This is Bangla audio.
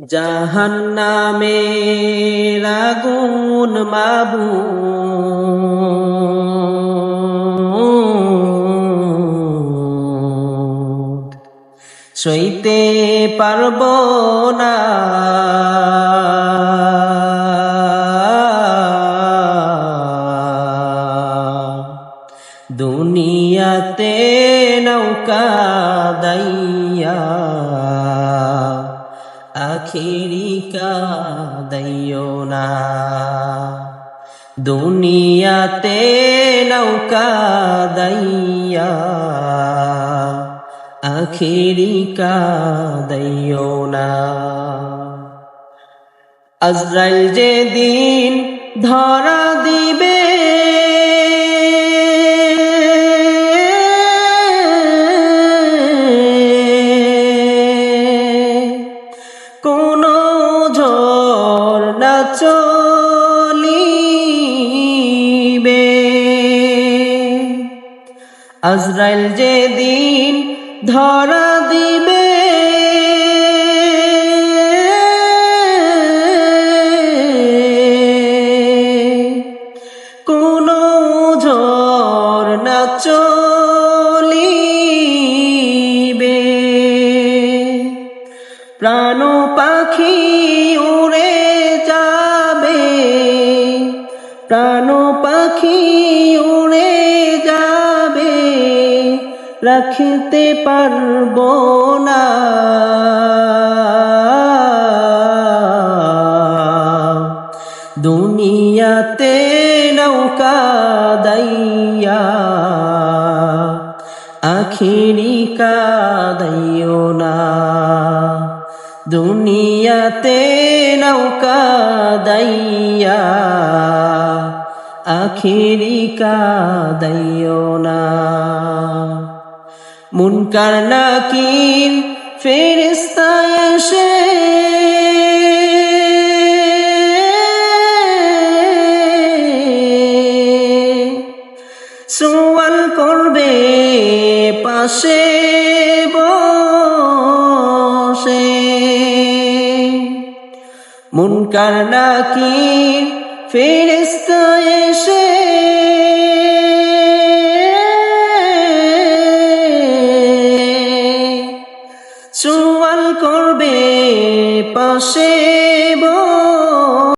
জাহান্নামে আগুন মাবু সইতে পারব না। দুনিয়াতে নৌকা দাইয়া আখিরি কাদাইও না। দুনিয়াতে নৌকা দাইয়া আখিরি কাদাইও না। আজরাইল যে দিন ধরা দিবে চলিবে। আজরাইল যে দিন ধরা দিবে কোন ঝড় না চলিবে। প্রাণ পাখি উড়ে যাবে প্রাণ পাখি উড়ে যাবে, রাখতে পারব না। দুনিয়াতে নৌকা দাইয়া, আখিরি কাদাইও না। দুনিয়াতে নৌকা দাইয়া আখিরি কাদাইও না। মুনকার নাকির ফেরেস্তা এসে সোয়াল করবে পাশে বসে। মুনকার নাকি ফেরেস্তা এসে চুয়াল করবে পাশে বল